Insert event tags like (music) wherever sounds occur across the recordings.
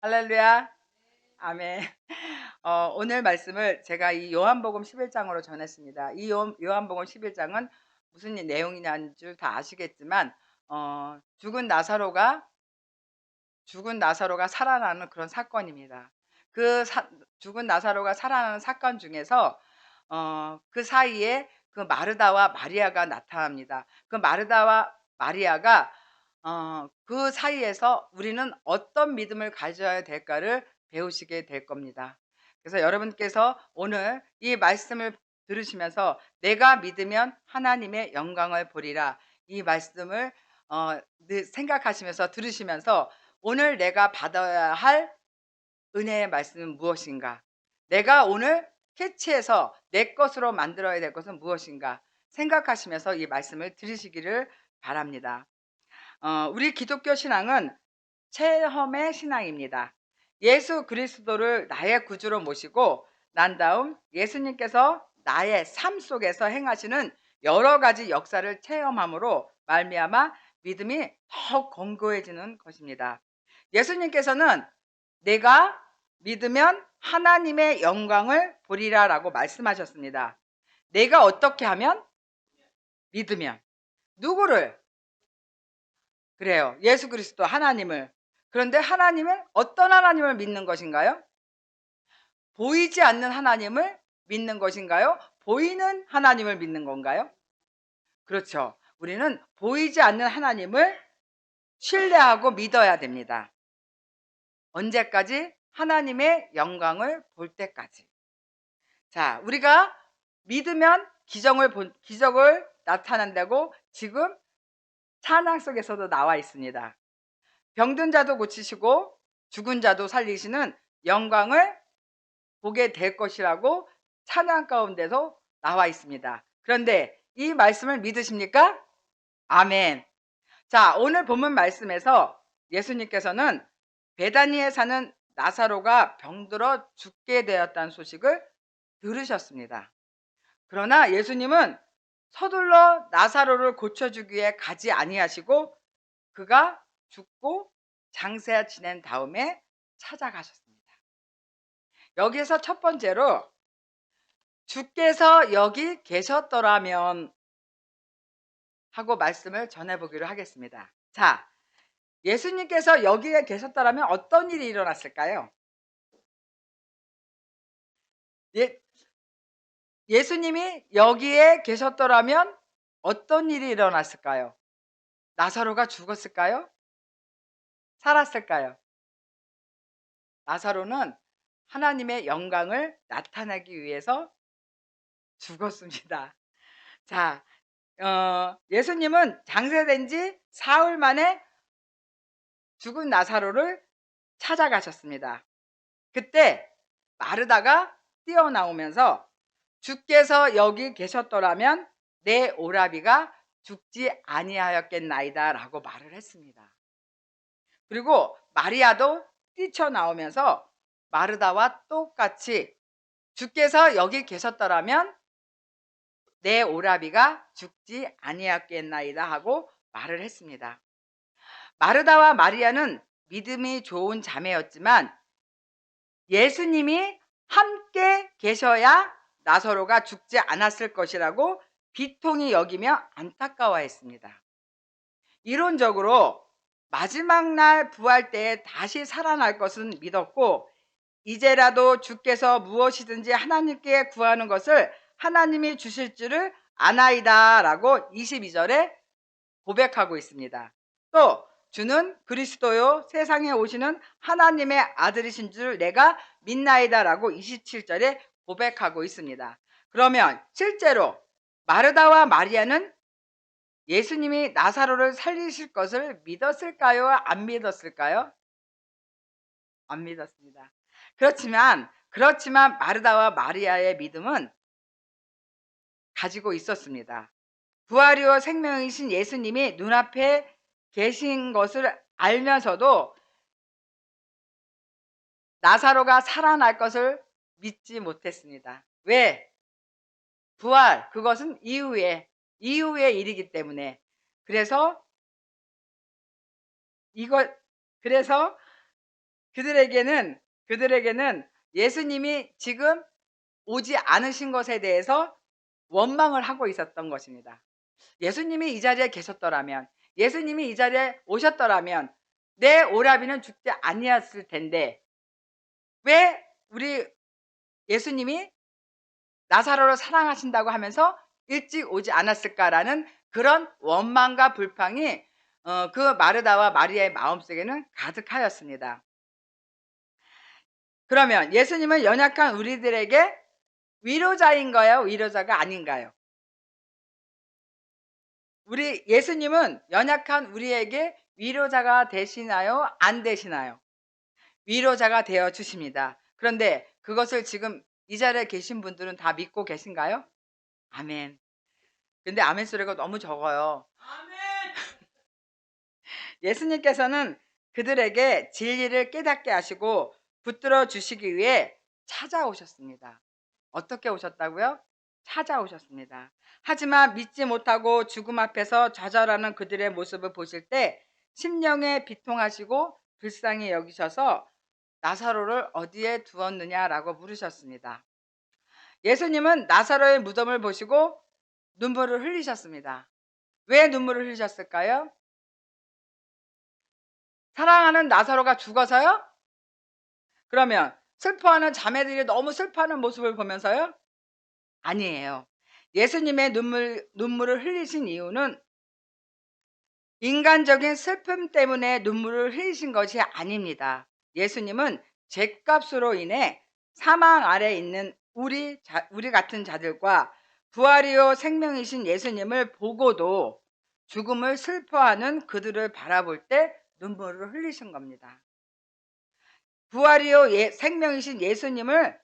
할렐루야. 아멘. 어, 오늘 말씀을 제가 이 요한복음 11장으로 전했습니다. 이 요, 요한복음 11장은 무슨 내용이냐는 줄 다 아시겠지만 어, 죽은 나사로가 죽은 나사로가 살아나는 그런 사건입니다. 그 사, 죽은 나사로가 살아나는 사건 중에서 어, 그 사이에 그 마르다와 마리아가 나타납니다. 그 마르다와 마리아가 어, 그 사이에서 우리는 어떤 믿음을 가져야 될까를 배우시게 될 겁니다. 그래서 여러분께서 오늘 이 말씀을 들으시면서 내가 믿으면 하나님의 영광을 보리라 이 말씀을 어, 생각하시면서 들으시면서 오늘 내가 받아야 할 은혜의 말씀은 무엇인가? 내가 오늘 캐치해서 내 것으로 만들어야 될 것은 무엇인가? 생각하시면서 이 말씀을 들으시기를 바랍니다. 어, 우리 기독교 신앙은 체험의 신앙입니다. 예수 그리스도를 나의 구주로 모시고 난 다음 예수님께서 나의 삶 속에서 행하시는 여러 가지 역사를 체험함으로 말미암아 믿음이 더 견고해지는 것입니다. 예수님께서는 내가 믿으면 하나님의 영광을 보리라 라고 말씀하셨습니다. 내가 어떻게 하면 믿으면 누구를 그래요. 예수 그리스도 하나님을 그런데 하나님은 어떤 하나님을 믿는 것인가요? 보이지 않는 하나님을 믿는 것인가요? 보이는 하나님을 믿는 건가요? 그렇죠. 우리는 보이지 않는 하나님을 신뢰하고 믿어야 됩니다. 언제까지? 하나님의 영광을 볼 때까지. 자, 우리가 믿으면 기적을 본, 기적을 나타난다고 지금 찬양 속에서도 나와 있습니다. 병든 자도 고치시고 죽은 자도 살리시는 영광을 보게 될 것이라고 찬양 가운데서 나와 있습니다. 그런데 이 말씀을 믿으십니까? 아멘. 자, 오늘 본문 말씀에서 예수님께서는 베다니에 사는 나사로가 병들어 죽게 되었다는 소식을 들으셨습니다. 그러나 예수님은 서둘러 나사로를 고쳐주기 위해 가지 아니하시고 그가 죽고 장세 지낸 다음에 찾아가셨습니다. 여기서 첫 번째로 주께서 여기 계셨더라면 하고 말씀을 전해보기로 하겠습니다. 자, 예수님께서 여기에 계셨더라면 어떤 일이 일어났을까요? 예, 예수님이 여기에 계셨더라면 어떤 일이 일어났을까요? 나사로가 죽었을까요? 살았을까요? 나사로는 하나님의 영광을 나타내기 위해서 죽었습니다. 자, 어, 예수님은 장세된 지 사흘 만에 죽은 나사로를 찾아가셨습니다. 그때 마르다가 뛰어나오면서 주께서 여기 계셨더라면 내 오라비가 죽지 아니하였겠나이다 라고 말을 했습니다. 그리고 마리아도 뛰쳐나오면서 마르다와 똑같이 주께서 여기 계셨더라면 내 오라비가 죽지 아니하겠나이다 하고 말을 했습니다. 마르다와 마리아는 믿음이 좋은 자매였지만 예수님이 함께 계셔야 나서로가 죽지 않았을 것이라고 비통히 여기며 안타까워했습니다. 이론적으로 마지막 날 부활 때에 다시 살아날 것은 믿었고 이제라도 주께서 무엇이든지 하나님께 구하는 것을 하나님이 주실 줄을 아나이다 라고 22절에 고백하고 있습니다. 또 주는 그리스도요 세상에 오시는 하나님의 아들이신 줄 내가 믿나이다 라고 27절에 고백하고 있습니다. 그러면 실제로 마르다와 마리아는 예수님이 나사로를 살리실 것을 믿었을까요? 안 믿었을까요? 안 믿었습니다. 그렇지만 그렇지만 마르다와 마리아의 믿음은 가지고 있었습니다. 부활이요 생명이신 예수님이 눈앞에 계신 것을 알면서도 나사로가 살아날 것을 믿지 못했습니다. 왜? 부활 그것은 이후에 이후의 일이기 때문에 그래서 이거 그래서 그들에게는 그들에게는 예수님이 지금 오지 않으신 것에 대해서 원망을 하고 있었던 것입니다. 예수님이 이 자리에 계셨더라면 예수님이 이 자리에 오셨더라면 내 오라비는 죽지 아니었을 텐데 왜 우리 예수님이 나사로를 사랑하신다고 하면서 일찍 오지 않았을까라는 그런 원망과 불평이 어, 그 마르다와 마리아의 마음속에는 가득하였습니다. 그러면 예수님은 연약한 우리들에게 위로자인가요? 위로자가 아닌가요? 우리 예수님은 연약한 우리에게 위로자가 되시나요? 안 되시나요? 위로자가 되어 주십니다. 그런데 그것을 지금 이 자리에 계신 분들은 다 믿고 계신가요? 아멘. 근데 아멘 소리가 너무 적어요. 아멘. 예수님께서는 그들에게 진리를 깨닫게 하시고 붙들어 주시기 위해 찾아오셨습니다. 어떻게 오셨다고요? 찾아오셨습니다. 하지만 믿지 못하고 죽음 앞에서 좌절하는 그들의 모습을 보실 때 심령에 비통하시고 불쌍히 여기셔서 나사로를 어디에 두었느냐라고 물으셨습니다. 예수님은 나사로의 무덤을 보시고 눈물을 흘리셨습니다. 왜 눈물을 흘리셨을까요? 사랑하는 나사로가 죽어서요? 그러면 슬퍼하는 자매들이 너무 슬퍼하는 모습을 보면서요? 아니에요. 예수님의 눈물, 눈물을 흘리신 이유는 인간적인 슬픔 때문에 눈물을 흘리신 것이 아닙니다. 예수님은 죄값으로 인해 사망 아래 있는 우리, 자, 우리 같은 자들과 부활이요 생명이신 예수님을 보고도 죽음을 슬퍼하는 그들을 바라볼 때 눈물을 흘리신 겁니다. 부활이요 예, 생명이신 예수님을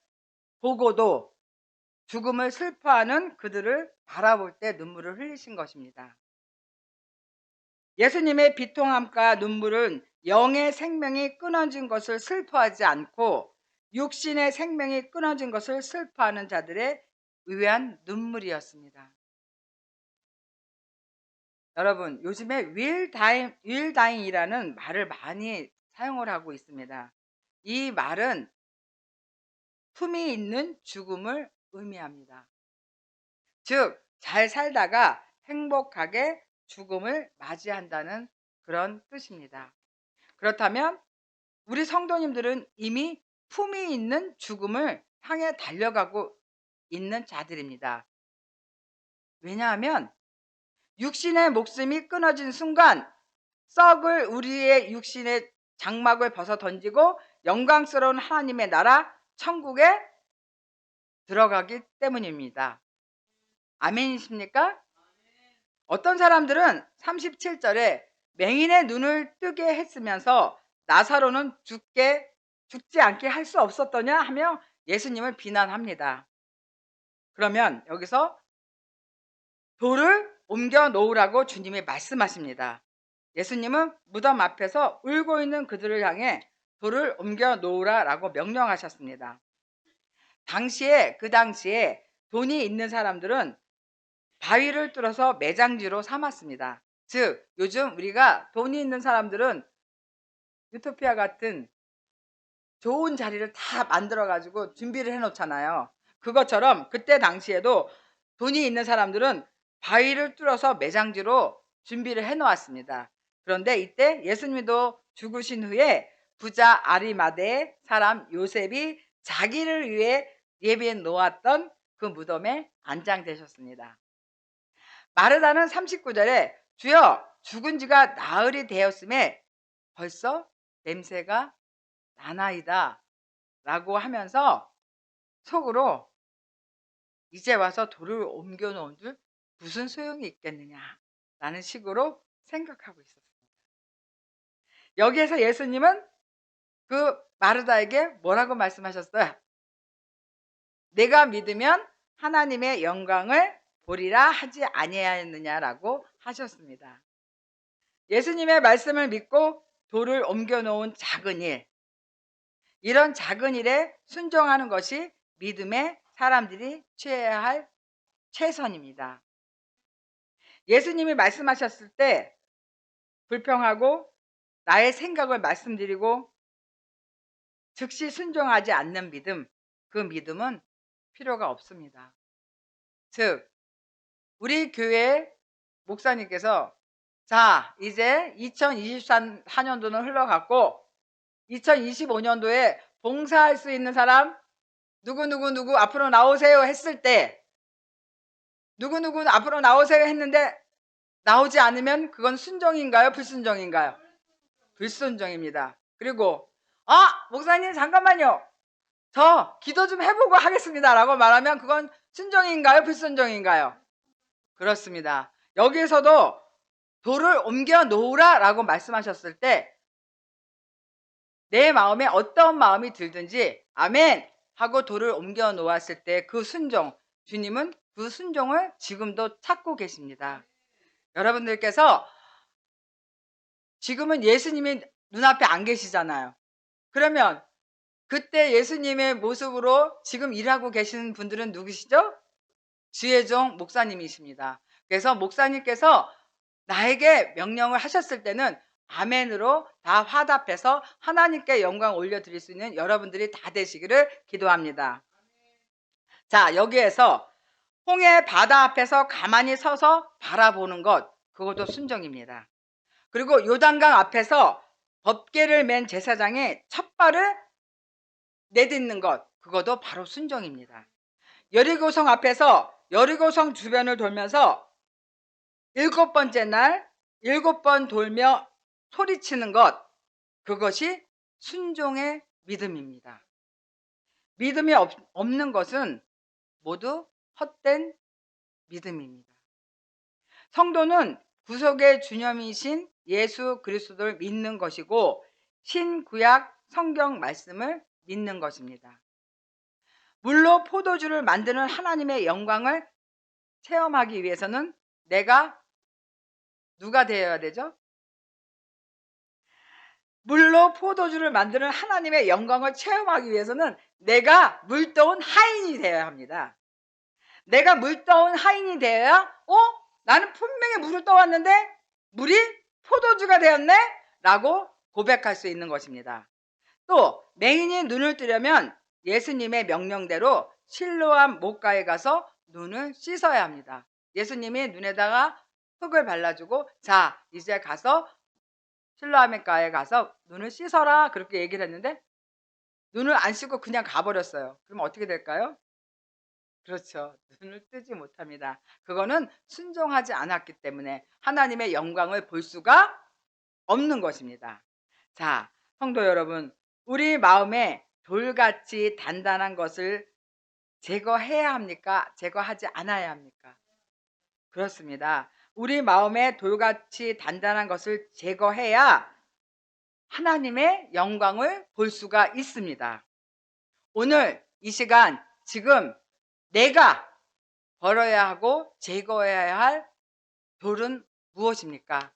보고도 죽음을 슬퍼하는 그들을 바라볼 때 눈물을 흘리신 것입니다. 예수님의 비통함과 눈물은 영의 생명이 끊어진 것을 슬퍼하지 않고 육신의 생명이 끊어진 것을 슬퍼하는 자들의 의한 눈물이었습니다. 여러분, 요즘에 윌다잉, 윌다잉이라는 말을 많이 사용을 하고 있습니다. 이 말은 품이 있는 죽음을 의미합니다. 즉, 잘 살다가 행복하게 죽음을 맞이한다는 그런 뜻입니다. 그렇다면 우리 성도님들은 이미 품이 있는 죽음을 향해 달려가고 있는 자들입니다. 왜냐하면 육신의 목숨이 끊어진 순간 썩을 우리의 육신의 장막을 벗어 던지고 영광스러운 하나님의 나라 천국에 들어가기 때문입니다. 아멘이십니까? 어떤 사람들은 37절에 맹인의 눈을 뜨게 했으면서 나사로는 죽게 죽지 않게 할 수 없었더냐 하며 예수님을 비난합니다. 그러면 여기서 돌을 옮겨 놓으라고 주님이 말씀하십니다. 예수님은 무덤 앞에서 울고 있는 그들을 향해 돌을 옮겨 놓으라라고 명령하셨습니다. 당시에 그 당시에 돈이 있는 사람들은 바위를 뚫어서 매장지로 삼았습니다. 즉 요즘 우리가 돈이 있는 사람들은 유토피아 같은 좋은 자리를 다 만들어 가지고 준비를 해 놓잖아요. 그것처럼 그때 당시에도 돈이 있는 사람들은 바위를 뚫어서 매장지로 준비를 해 놓았습니다. 그런데 이때 예수님도 죽으신 후에 부자 아리마대 사람 요셉이 자기를 위해 예비해 놓았던 그 무덤에 안장되셨습니다. 마르다는 39절에 주여 죽은 지가 나흘이 되었음에 벌써 냄새가 나나이다 라고 하면서 속으로 이제 와서 돌을 옮겨 놓은 줄 무슨 소용이 있겠느냐 라는 식으로 생각하고 있었습니다. 여기에서 예수님은 그 마르다에게 뭐라고 말씀하셨어요? 내가 믿으면 하나님의 영광을 보리라 하지 아니하였느냐라고 하셨습니다. 예수님의 말씀을 믿고 돌을 옮겨 놓은 작은 일, 이런 작은 일에 순종하는 것이 믿음의 사람들이 취해야 할 최선입니다. 예수님이 말씀하셨을 때 불평하고 나의 생각을 말씀드리고 즉시 순종하지 않는 믿음, 그 믿음은 필요가 없습니다. 즉, 우리 교회 목사님께서 자, 이제 2024년도는 흘러갔고 2025년도에 봉사할 수 있는 사람 누구누구 누구 앞으로 나오세요 했을 때 누구누구 앞으로 나오세요 했는데 나오지 않으면 그건 순종인가요? 불순종인가요? 불순종입니다. 그리고 아 목사님 잠깐만요. 저 기도 좀 해보고 하겠습니다. 라고 말하면 그건 순종인가요? 불순종인가요? 그렇습니다. 여기에서도 돌을 옮겨 놓으라 라고 말씀하셨을 때 내 마음에 어떤 마음이 들든지 아멘 하고 돌을 옮겨 놓았을 때 그 순종 주님은 그 순종을 지금도 찾고 계십니다. 여러분들께서 지금은 예수님이 눈앞에 안 계시잖아요. 그러면 그때 예수님의 모습으로 지금 일하고 계시는 분들은 누구시죠? 지혜종 목사님이십니다. 그래서 목사님께서 나에게 명령을 하셨을 때는 아멘으로 다 화답해서 하나님께 영광 올려드릴 수 있는 여러분들이 다 되시기를 기도합니다. 자, 여기에서 홍해 바다 앞에서 가만히 서서 바라보는 것, 그것도 순종입니다. 그리고 요단강 앞에서 법계를 맨 제사장이 첫 발을 내딛는 것, 그것도 바로 순종입니다. 여리고성 앞에서 여리고성 주변을 돌면서 일곱 번째 날 일곱 번 돌며 소리치는 것, 그것이 순종의 믿음입니다. 믿음이 없, 없는 것은 모두 헛된 믿음입니다. 성도는 구속의 주념이신 예수 그리스도를 믿는 것이고 신구약 성경 말씀을 믿는 것입니다. 물로 포도주를 만드는 하나님의 영광을 체험하기 위해서는 내가 누가 되어야 되죠? 물로 포도주를 만드는 하나님의 영광을 체험하기 위해서는 내가 물떠온 하인이 되어야 합니다. 내가 물떠온 하인이 되어야 어? 나는 분명히 물을 떠왔는데 물이 포도주가 되었네? 라고 고백할 수 있는 것입니다. 또 맹인이 눈을 뜨려면 예수님의 명령대로 실로암 목가에 가서 눈을 씻어야 합니다. 예수님이 눈에다가 흙을 발라주고 자 이제 가서 실로암의가에 가서 눈을 씻어라 그렇게 얘기를 했는데 눈을 안 씻고 그냥 가버렸어요. 그럼 어떻게 될까요? 그렇죠. 눈을 뜨지 못합니다. 그거는 순종하지 않았기 때문에 하나님의 영광을 볼 수가 없는 것입니다. 자, 성도 여러분, 우리 마음에 돌같이 단단한 것을 제거해야 합니까? 제거하지 않아야 합니까? 그렇습니다. 우리 마음에 돌같이 단단한 것을 제거해야 하나님의 영광을 볼 수가 있습니다. 오늘 이 시간 지금 내가 벌어야 하고 제거해야 할 돌은 무엇입니까?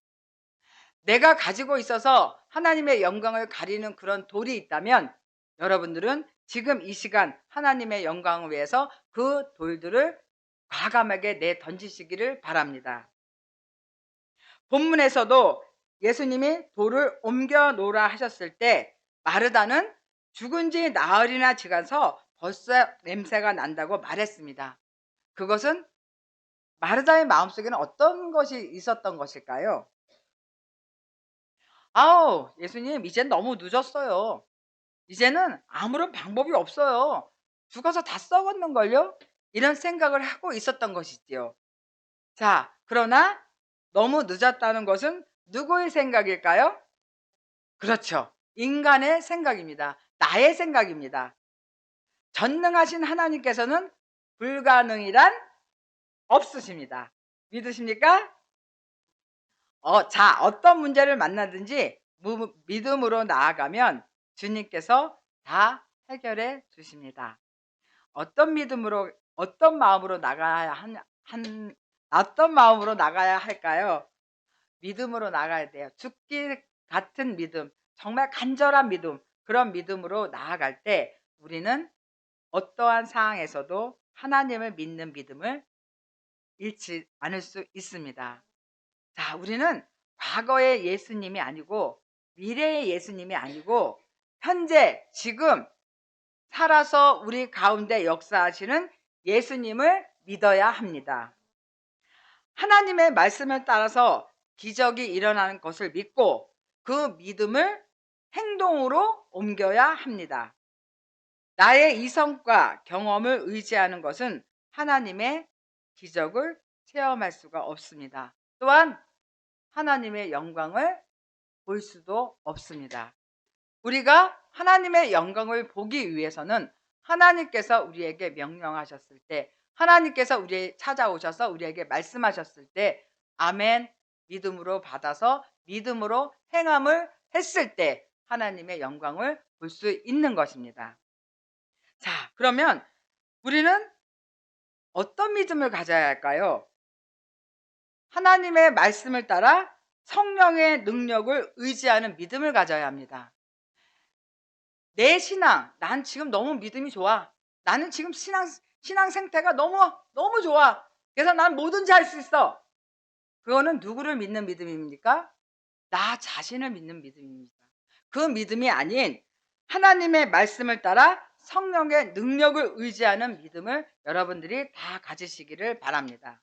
내가 가지고 있어서 하나님의 영광을 가리는 그런 돌이 있다면 여러분들은 지금 이 시간 하나님의 영광을 위해서 그 돌들을 과감하게 내 던지시기를 바랍니다. 본문에서도 예수님이 돌을 옮겨 놓으라 하셨을 때 마르다는 죽은 지 나흘이나 지나서 벌써 냄새가 난다고 말했습니다. 그것은 마르다의 마음속에는 어떤 것이 있었던 것일까요? 아우, 예수님, 이젠 너무 늦었어요. 이제는 아무런 방법이 없어요. 죽어서 다 썩었는걸요? 이런 생각을 하고 있었던 것이지요. 자, 그러나 너무 늦었다는 것은 누구의 생각일까요? 그렇죠. 인간의 생각입니다. 나의 생각입니다. 전능하신 하나님께서는 불가능이란 없으십니다. 믿으십니까? 어, 자, 어떤 문제를 만나든지 믿음으로 나아가면 주님께서 다 해결해 주십니다. 어떤 믿음으로, 어떤 마음으로 나가야 한, 한 어떤 마음으로 나가야 할까요? 믿음으로 나가야 돼요. 죽기 같은 믿음, 정말 간절한 믿음, 그런 믿음으로 나아갈 때 우리는 어떠한 상황에서도 하나님을 믿는 믿음을 잃지 않을 수 있습니다. 자, 우리는 과거의 예수님이 아니고 미래의 예수님이 아니고 현재 지금 살아서 우리 가운데 역사하시는 예수님을 믿어야 합니다. 하나님의 말씀을 따라서 기적이 일어나는 것을 믿고 그 믿음을 행동으로 옮겨야 합니다. 나의 이성과 경험을 의지하는 것은 하나님의 기적을 체험할 수가 없습니다. 또한 하나님의 영광을 볼 수도 없습니다. 우리가 하나님의 영광을 보기 위해서는 하나님께서 우리에게 명령하셨을 때, 하나님께서 우리 찾아오셔서 우리에게 말씀하셨을 때, 아멘, 믿음으로 받아서 믿음으로 행함을 했을 때 하나님의 영광을 볼 수 있는 것입니다. 자, 그러면 우리는 어떤 믿음을 가져야 할까요? 하나님의 말씀을 따라 성령의 능력을 의지하는 믿음을 가져야 합니다. 내 신앙, 난 지금 너무 믿음이 좋아. 나는 지금 신앙, 신앙 생태가 너무, 너무 좋아. 그래서 난 뭐든지 할 수 있어. 그거는 누구를 믿는 믿음입니까? 나 자신을 믿는 믿음입니다. 그 믿음이 아닌 하나님의 말씀을 따라 성령의 능력을 의지하는 믿음을 여러분들이 다 가지시기를 바랍니다.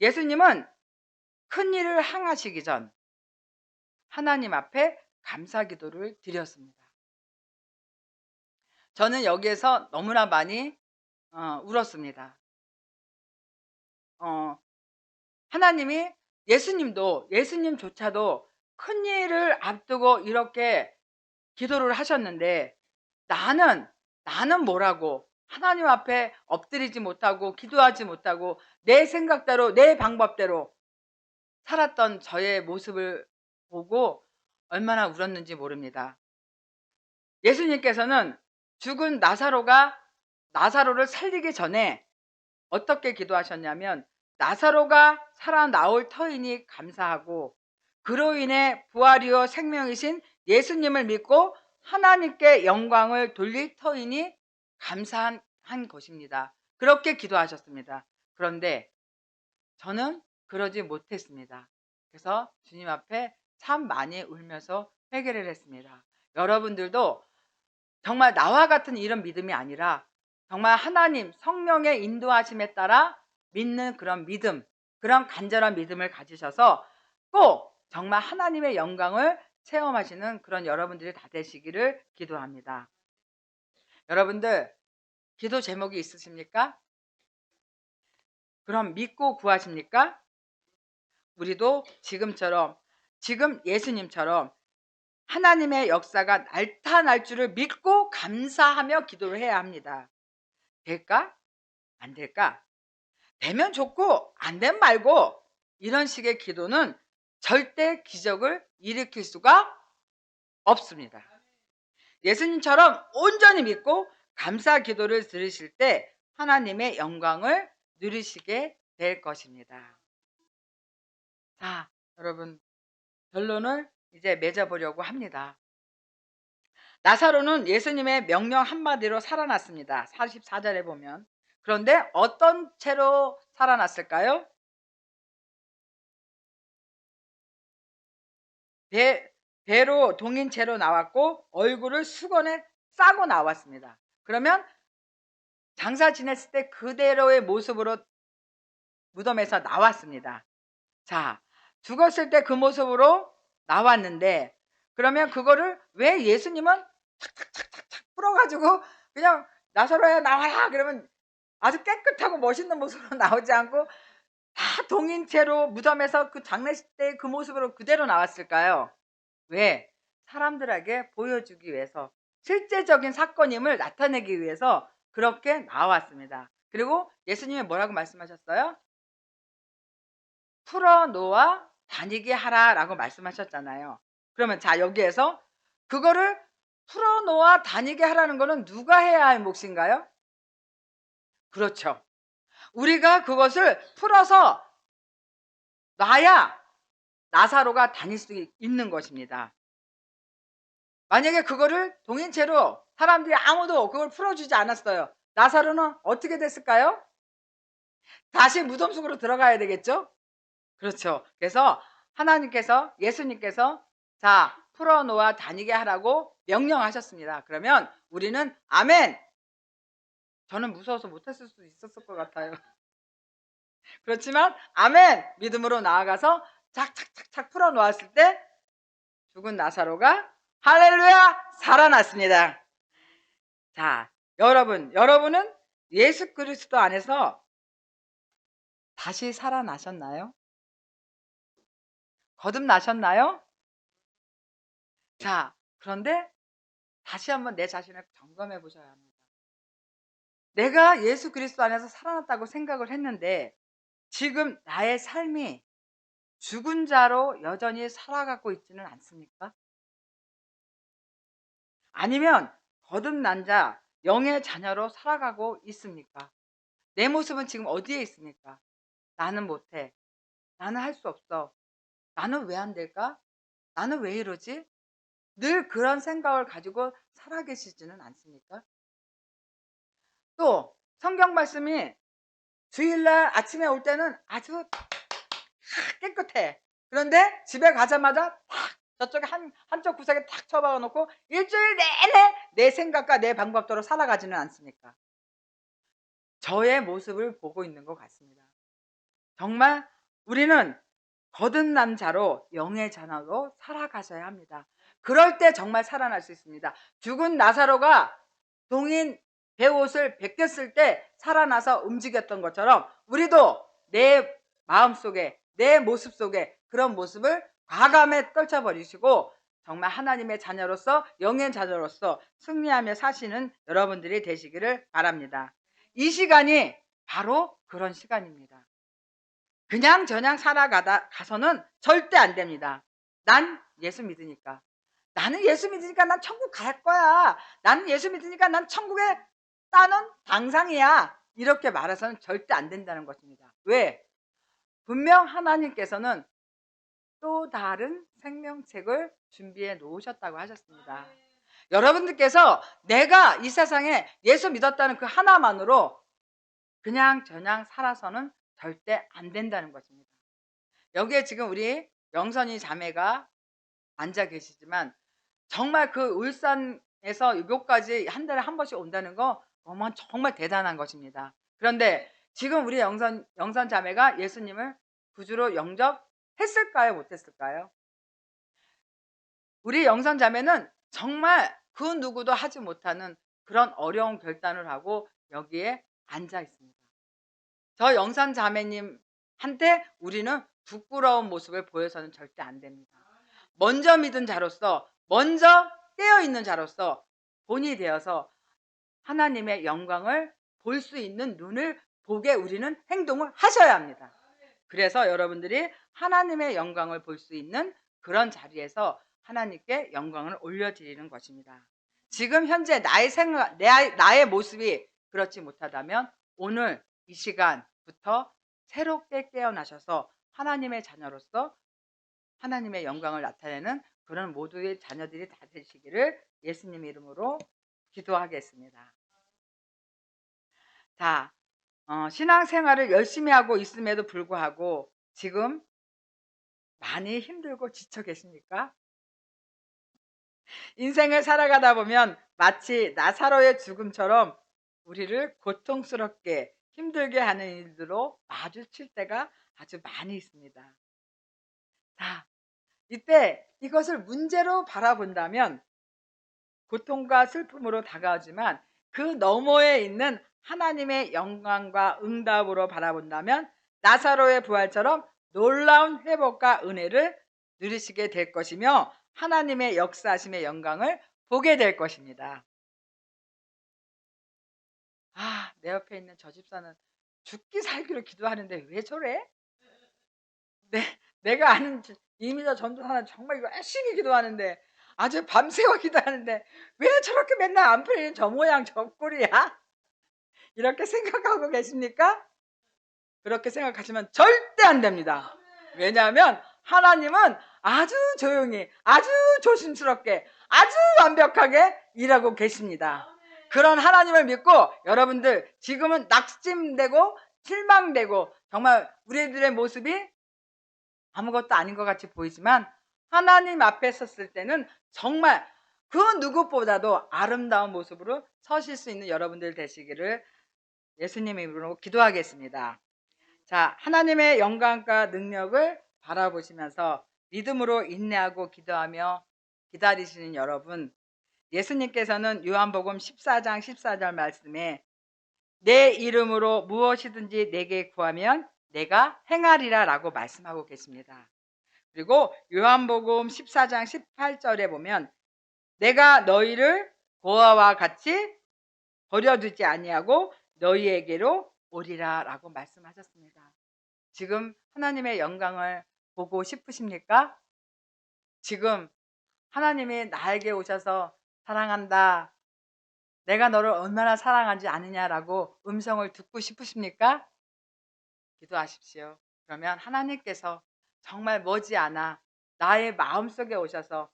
예수님은 큰 일을 행하시기 전 하나님 앞에 감사 기도를 드렸습니다. 저는 여기에서 너무나 많이 어, 울었습니다. 어, 하나님이 예수님도 예수님조차도 큰 일을 앞두고 이렇게 기도를 하셨는데 나는 나는 뭐라고 하나님 앞에 엎드리지 못하고 기도하지 못하고 내 생각대로 내 방법대로 살았던 저의 모습을 보고 얼마나 울었는지 모릅니다. 예수님께서는 죽은 나사로가 나사로를 살리기 전에 어떻게 기도하셨냐면 나사로가 살아나올 터이니 감사하고 그로 인해 부활이요 생명이신 예수님을 믿고 하나님께 영광을 돌릴 터이니 감사한 것입니다. 그렇게 기도하셨습니다. 그런데 저는 그러지 못했습니다. 그래서 주님 앞에 참 많이 울면서 회개를 했습니다. 여러분들도 정말 나와 같은 이런 믿음이 아니라 정말 하나님 성령의 인도하심에 따라 믿는 그런 믿음, 그런 간절한 믿음을 가지셔서 꼭 정말 하나님의 영광을 체험하시는 그런 여러분들이 다 되시기를 기도합니다. 여러분들 기도 제목이 있으십니까? 그럼 믿고 구하십니까? 우리도 지금처럼 지금 예수님처럼 하나님의 역사가 나타날 줄을 믿고 감사하며 기도를 해야 합니다. 될까? 안 될까? 되면 좋고 안 되면 말고 이런 식의 기도는 절대 기적을 일으킬 수가 없습니다. 예수님처럼 온전히 믿고 감사 기도를 들으실 때 하나님의 영광을 누리시게 될 것입니다. 자, 여러분 결론을 이제 맺어보려고 합니다. 나사로는 예수님의 명령 한마디로 살아났습니다. 44절에 보면. 그런데 어떤 채로 살아났을까요? 배, 배로 동인 채로 나왔고 얼굴을 수건에 싸고 나왔습니다. 그러면 장사 지냈을 때 그대로의 모습으로 무덤에서 나왔습니다. 자, 죽었을 때 그 모습으로 나왔는데 그러면 그거를 왜 예수님은 탁탁탁탁탁 풀어가지고 그냥 나사로야 나와라 그러면 아주 깨끗하고 멋있는 모습으로 (laughs) 나오지 않고 다 동인 채로 무덤에서 그 장례식 때 그 모습으로 그대로 나왔을까요? 왜? 사람들에게 보여주기 위해서 실제적인 사건임을 나타내기 위해서 그렇게 나왔습니다. 그리고 예수님이 뭐라고 말씀하셨어요? 풀어놓아 다니게 하라 라고 말씀하셨잖아요. 그러면 자 여기에서 그거를 풀어놓아 다니게 하라는 거는 누가 해야 할 몫인가요? 그렇죠. 우리가 그것을 풀어서 놔야 나사로가 다닐 수 있는 것입니다. 만약에 그거를 동인채로 사람들이 아무도 그걸 풀어주지 않았어요. 나사로는 어떻게 됐을까요? 다시 무덤 속으로 들어가야 되겠죠? 그렇죠. 그래서 하나님께서 예수님께서 자 풀어놓아 다니게 하라고 명령하셨습니다. 그러면 우리는 아멘. 저는 무서워서 못했을 수도 있었을 것 같아요. (laughs) 그렇지만 아멘 믿음으로 나아가서 착착착착 풀어놓았을 때 죽은 나사로가 할렐루야 살아났습니다. 자 여러분 여러분은 예수 그리스도 안에서 다시 살아나셨나요? 거듭나셨나요? 자, 그런데 다시 한번 내 자신을 점검해 보셔야 합니다. 내가 예수 그리스도 안에서 살아났다고 생각을 했는데 지금 나의 삶이 죽은 자로 여전히 살아가고 있지는 않습니까? 아니면 거듭난 자, 영의 자녀로 살아가고 있습니까? 내 모습은 지금 어디에 있습니까? 나는 못해. 나는 할 수 없어. 나는 왜 안 될까? 나는 왜 이러지? 늘 그런 생각을 가지고 살아계시지는 않습니까? 또 성경 말씀이 주일날 아침에 올 때는 아주 깨끗해. 그런데 집에 가자마자 탁 저쪽에 한, 한쪽 구석에 탁 처박아 놓고 일주일 내내 내 생각과 내 방법대로 살아가지는 않습니까? 저의 모습을 보고 있는 것 같습니다. 정말 우리는 거듭난 자로 영의 자녀로 살아가셔야 합니다. 그럴 때 정말 살아날 수 있습니다. 죽은 나사로가 동인 배옷을 벗겼을 때 살아나서 움직였던 것처럼 우리도 내 마음속에 내 모습 속에 그런 모습을 과감에 떨쳐버리시고 정말 하나님의 자녀로서 영의 자녀로서 승리하며 사시는 여러분들이 되시기를 바랍니다. 이 시간이 바로 그런 시간입니다. 그냥 저냥 살아가다 가서는 절대 안 됩니다. 난 예수 믿으니까. 나는 예수 믿으니까 난 천국 갈 거야. 나는 예수 믿으니까 난 천국에 따는 당상이야. 이렇게 말해서는 절대 안 된다는 것입니다. 왜? 분명 하나님께서는 또 다른 생명책을 준비해 놓으셨다고 하셨습니다. 여러분들께서 내가 이 세상에 예수 믿었다는 그 하나만으로 그냥 저냥 살아서는 절대 안 된다는 것입니다. 여기에 지금 우리 영선이 자매가 앉아 계시지만 정말 그 울산에서 여기까지 한 달에 한 번씩 온다는 거 정말 대단한 것입니다. 그런데 지금 우리 영선 영선 자매가 예수님을 구주로 영접했을까요, 못했을까요? 우리 영선 자매는 정말 그 누구도 하지 못하는 그런 어려운 결단을 하고 여기에 앉아 있습니다. 저 영산 자매님한테 우리는 부끄러운 모습을 보여서는 절대 안 됩니다. 먼저 믿은 자로서, 먼저 깨어 있는 자로서 본이 되어서 하나님의 영광을 볼 수 있는 눈을 보게 우리는 행동을 하셔야 합니다. 그래서 여러분들이 하나님의 영광을 볼 수 있는 그런 자리에서 하나님께 영광을 올려드리는 것입니다. 지금 현재 나의 생각, 나의 모습이 그렇지 못하다면 오늘 이 시간부터 새롭게 깨어나셔서 하나님의 자녀로서 하나님의 영광을 나타내는 그런 모두의 자녀들이 다 되시기를 예수님 이름으로 기도하겠습니다. 자, 어, 신앙생활을 열심히 하고 있음에도 불구하고 지금 많이 힘들고 지쳐 계십니까? 인생을 살아가다 보면 마치 나사로의 죽음처럼 우리를 고통스럽게 힘들게 하는 일들로 마주칠 때가 아주 많이 있습니다. 자, 이때 이것을 문제로 바라본다면 고통과 슬픔으로 다가오지만 그 너머에 있는 하나님의 영광과 응답으로 바라본다면 나사로의 부활처럼 놀라운 회복과 은혜를 누리시게 될 것이며 하나님의 역사하심의 영광을 보게 될 것입니다. 아, 내 옆에 있는 저 집사는 죽기 살기로 기도하는데 왜 저래? 내, 내가 아는 이미자 전도사는 정말 열심히 기도하는데 아주 밤새워 기도하는데 왜 저렇게 맨날 안 풀리는 저 모양 저 꼴이야? 이렇게 생각하고 계십니까? 그렇게 생각하시면 절대 안 됩니다. 왜냐하면 하나님은 아주 조용히, 아주 조심스럽게, 아주 완벽하게 일하고 계십니다. 그런 하나님을 믿고 여러분들 지금은 낙심되고 실망되고 정말 우리들의 모습이 아무것도 아닌 것 같이 보이지만 하나님 앞에 섰을 때는 정말 그 누구보다도 아름다운 모습으로 서실 수 있는 여러분들 되시기를 예수님의 이름으로 기도하겠습니다. 자, 하나님의 영광과 능력을 바라보시면서 믿음으로 인내하고 기도하며 기다리시는 여러분, 예수님께서는 요한복음 14장 14절 말씀에 내 이름으로 무엇이든지 내게 구하면 내가 행하리라 라고 말씀하고 계십니다. 그리고 요한복음 14장 18절에 보면 내가 너희를 고아와 같이 버려두지 아니하고 너희에게로 오리라 라고 말씀하셨습니다. 지금 하나님의 영광을 보고 싶으십니까? 지금 하나님이 나에게 오셔서 사랑한다. 내가 너를 얼마나 사랑하지 않느냐라고 음성을 듣고 싶으십니까? 기도하십시오. 그러면 하나님께서 정말 머지않아 나의 마음속에 오셔서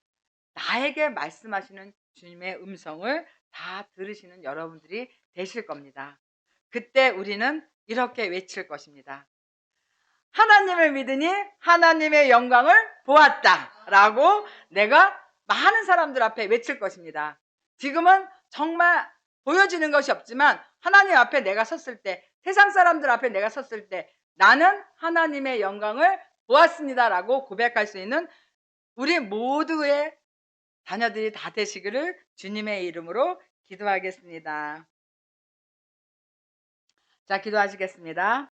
나에게 말씀하시는 주님의 음성을 다 들으시는 여러분들이 되실 겁니다. 그때 우리는 이렇게 외칠 것입니다. 하나님을 믿으니 하나님의 영광을 보았다. 라고 내가 많은 사람들 앞에 외칠 것입니다. 지금은 정말 보여지는 것이 없지만 하나님 앞에 내가 섰을 때, 세상 사람들 앞에 내가 섰을 때 나는 하나님의 영광을 보았습니다. 라고 고백할 수 있는 우리 모두의 자녀들이 다 되시기를 주님의 이름으로 기도하겠습니다. 자, 기도하시겠습니다.